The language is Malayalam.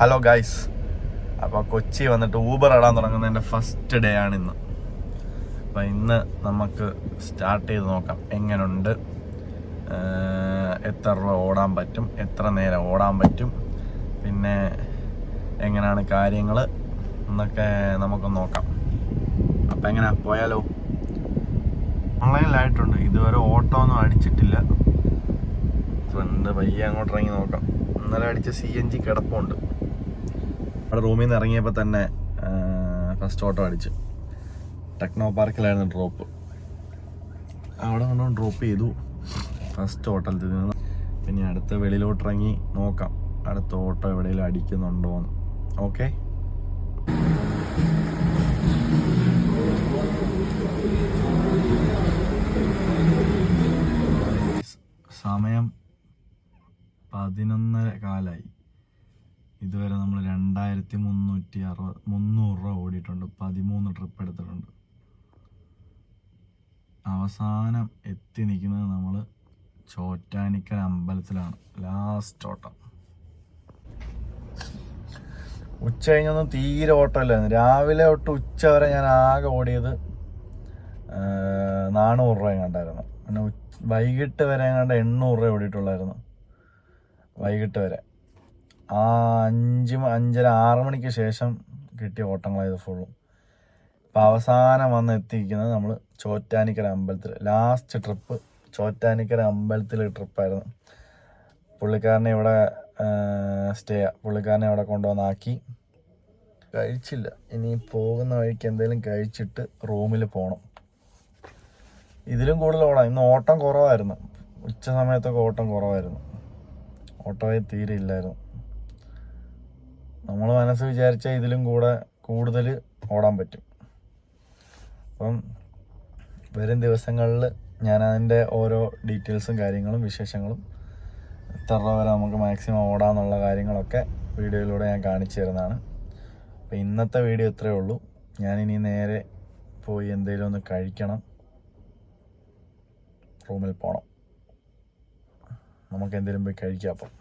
ഹലോ ഗൈസ് അപ്പോൾ കൊച്ചി വന്നിട്ട് ഊബർ ഇടാൻ തുടങ്ങുന്നതിന്റെ ഫസ്റ്റ് ഡേ ആണ് ഇന്ന്. അപ്പോൾ ഇന്ന് നമുക്ക് സ്റ്റാർട്ട് ചെയ്ത് നോക്കാം. എങ്ങനെയുണ്ട് ഏഹ് എത്ര രൂപ ഓടാൻ പറ്റും? എത്ര നേരം ഓടാൻ പറ്റും? പിന്നെ എങ്ങനെയാണ് കാര്യങ്ങൾ എന്നൊക്കെ നമുക്ക് നോക്കാം. അപ്പം എങ്ങനെയാ പോയാലോ? ഓൺലൈനിലായിട്ടുണ്ട്. ഇതുവരെ ഓട്ടോ ഒന്നും അടിച്ചിട്ടില്ല. ഫ്രണ്ട് പയ്യെ അങ്ങോട്ട് ഇറങ്ങി നോക്കാം. ഇന്നലെ അടിച്ച സി എൻ ജി കിടപ്പുണ്ട്. അവിടെ റൂമിൽ നിന്ന് ഇറങ്ങിയപ്പോൾ തന്നെ ഫസ്റ്റ് ഓട്ടോ അടിച്ചു. ടെക്നോ പാർക്കിലായിരുന്നു ഡ്രോപ്പ് അവിടെ കൊണ്ടുവന്ന് ഡ്രോപ്പ് ചെയ്തു. ഫസ്റ്റ് ഹോട്ടലിൽ നിന്ന്. പിന്നെ അടുത്ത വെളിയിലോട്ട് ഇറങ്ങി നോക്കാം. അടുത്ത ഓട്ടോ എവിടെയെങ്കിലും അടിക്കുന്നുണ്ടോ എന്ന്. ഓക്കെ സമയം പതിനൊന്നര കാലായി. ഇതുവരെ നമ്മൾ രണ്ടായിരത്തി മുന്നൂറ്റി അറുപത് മുന്നൂറ് രൂപ ഓടിയിട്ടുണ്ട്. പതിമൂന്ന് ട്രിപ്പ് എടുത്തിട്ടുണ്ട്. അവസാനം എത്തി നിൽക്കുന്നത് നമ്മൾ ചോറ്റാനിക്കര അമ്പലത്തിലാണ്. ലാസ്റ്റ് ഓട്ടം. ഉച്ച കഴിഞ്ഞൊന്നും തീരെ ഓട്ടമില്ലായിരുന്നു. രാവിലെ തൊട്ട് ഉച്ച വരെ ഞാൻ ആകെ ഓടിയത് നാനൂറ് രൂപ കണ്ടായിരുന്നു പിന്നെ വൈകിട്ട് വരെ കണ്ട എണ്ണൂറ് രൂപ ഓടിയിട്ടുള്ളായിരുന്നു. വൈകിട്ട് വരെ. ആ അഞ്ച് അഞ്ചര ആറ് മണിക്ക് ശേഷം കിട്ടിയ ഓട്ടങ്ങളായത് ഫുള്ളും അപ്പോൾ അവസാനം വന്ന് എത്തിയിരിക്കുന്നത് നമ്മൾ ചോറ്റാനിക്കര അമ്പലത്തിൽ ലാസ്റ്റ് ട്രിപ്പ് ചോറ്റാനിക്കര അമ്പലത്തിലെ ട്രിപ്പായിരുന്നു പുള്ളിക്കാരനെ ഇവിടെ സ്റ്റേ പുള്ളിക്കാരനെ അവിടെ കൊണ്ടുവന്നാക്കി. കഴിച്ചില്ല. ഇനി പോകുന്ന വഴിക്ക് എന്തെങ്കിലും കഴിച്ചിട്ട് റൂമിൽ പോകണം ഇതിലും കൂടുതൽ ഓടാം. ഇന്ന് ഓട്ടം കുറവായിരുന്നു. ഉച്ച സമയത്തൊക്കെ ഓട്ടം കുറവായിരുന്നു. ഓട്ടോയെ തീരെ ഇല്ലായിരുന്നു. നമ്മൾ മനസ്സ് വിചാരിച്ചാൽ ഇതിലും കൂടെ കൂടുതൽ ഓടാൻ പറ്റും. അപ്പം വരും ദിവസങ്ങളിൽ ഞാൻ അതിന്റെ ഓരോ ഡീറ്റെയിൽസും കാര്യങ്ങളും വിശേഷങ്ങളും എത്ര വരെ നമുക്ക് മാക്സിമം ഓടാമെന്നുള്ള കാര്യങ്ങളൊക്കെ വീഡിയോയിലൂടെ ഞാൻ കാണിച്ചു തരുന്നതാണ്. അപ്പോൾ ഇന്നത്തെ വീഡിയോ ഇത്രയേ ഉള്ളൂ. ഞാൻ ഇനി നേരെ പോയി എന്തെങ്കിലും ഒന്ന് കഴിക്കണം. റൂമിൽ പോകണം നമുക്ക് എന്തെങ്കിലും പോയി കഴിക്കാം അപ്പം.